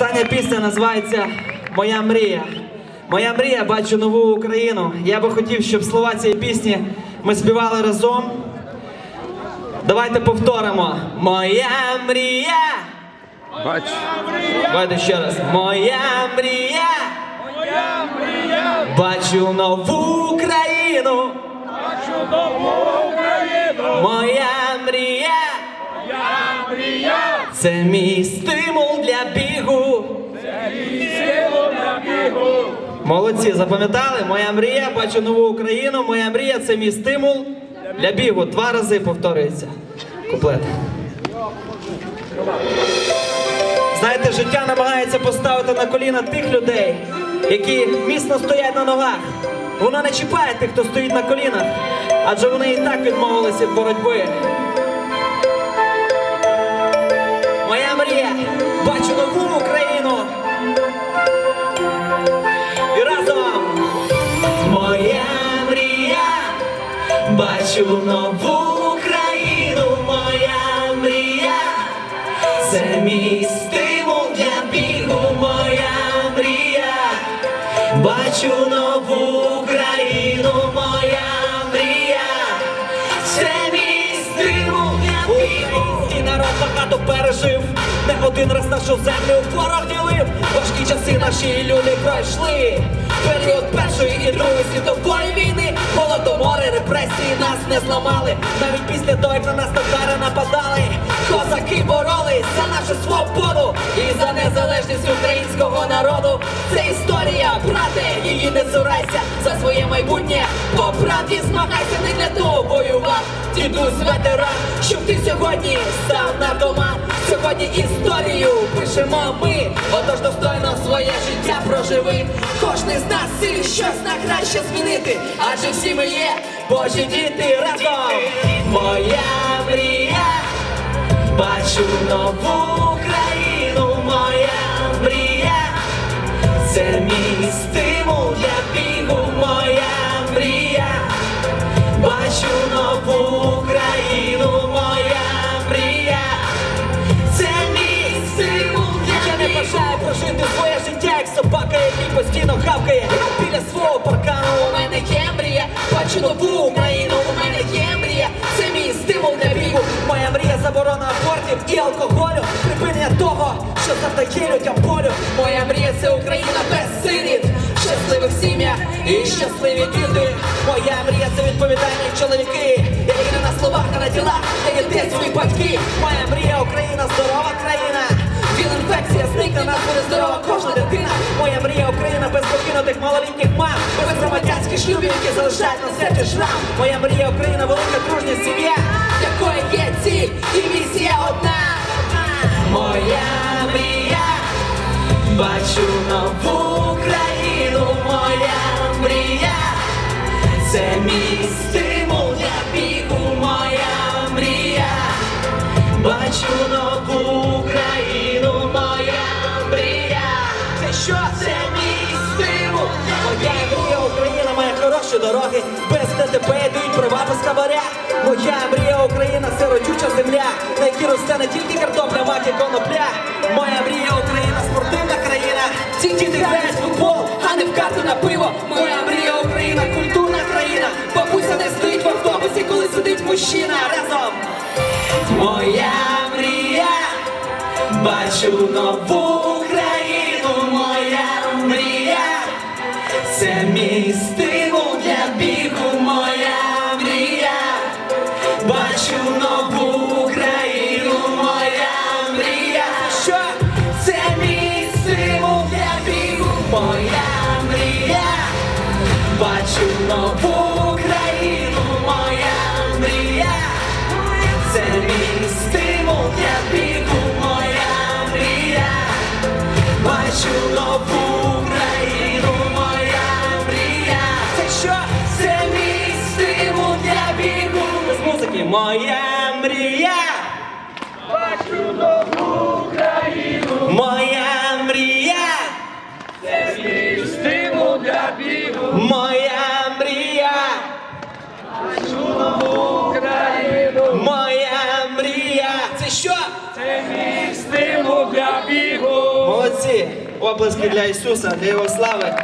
Остання пісня називається Моя мрія. Моя мрія, бачу нову Україну. Я би хотів, щоб слова цієї пісні ми співали разом. Давайте повторимо. Моя мрія. Бач, Давайте ще раз. Моя мрія. Бачу нову Україну. Моя мрія. Це мій стимул для бігу. Це мій стимул для бігу. Молодці, запам'ятали? Моя мрія, бачу нову Україну. Моя мрія це мій стимул для бігу. Два рази повторюється. Куплет. Знаєте, життя намагається поставити на коліна тих людей, які міцно стоять на ногах. Воно не чіпає тих, хто стоїть на колінах, адже вони і так відмовилися від боротьби. Моя бачу нову Україну. І разом моя мрія, бачу нову Україну, моя мрія, це мій стимул для бігу, моя мрія, бачу нову Україну, моя мрія, це мій стимул для бігу. І народ багато пережив, не один раз нашу землю ворог ділив. Важкі часи наші люди пройшли. Період першої і другої світової війни, голодомори, репресії нас не зламали. Навіть після того, на нас татари нападали, козаки боролись за нашу свободу і за незалежність українського народу. Це цурайся за своє майбутнє. По правді змагайся, не для того воював. Дідусь ветеран, щоб ти сьогодні став наркоман. Сьогодні історію пишемо ми, отож достойно своє життя проживи. Кожний з нас силі щось на краще змінити, адже всі ми є Божі діти разом. Моя мрія, бачу нову Україну, моя мрія. Це мій стимул. Я не бажаю прожити своє життя, як собака, який постійно хавкає біля свого паркану. У мене є мрія, бачу нову Україну. У мене є мрія. Це мій стимул для бігу. Моя мрія заборона абортів і алкоголю. Припинення того, що завдає людям болю. Моя мрія це Україна без сиріт. Щасливих сім'я і щасливі діти. Моя мрія це відповідальні чоловіки, на ділах, де свої батьки. Моя мрія Україна, здорова країна. Віл-інфекція зникне, нас буде здорова кожна дитина. Моя мрія Україна без покинутих малолітніх мам, без громадянських шлюбів, які залишають на серці шрам. Моя мрія Україна, велика дружня сім'я, дороги, без ДТП йдуть права без. Моя мрія Україна це родюча земля, на якій росте не тільки картопля, мак і конопля. Моя мрія Україна спортивна країна. Ці діти грають в футбол, а не в карти на пиво. Моя мрія Україна, культурна країна. Бабуся не стоїть в автобусі, коли сидить мужчина разом. Моя мрія, бачу нову Україну, моя мрія, це мій стимул моя мрія, бачу нову Україну, моя мрія. Це мій стимул для бігу, моя мрія. Бачу нову Україну, моя мрія. Це що? Це мій стимул бігу. Без музики, моя мрія. Бачу нову Оплески для Ісуса, для Його слави.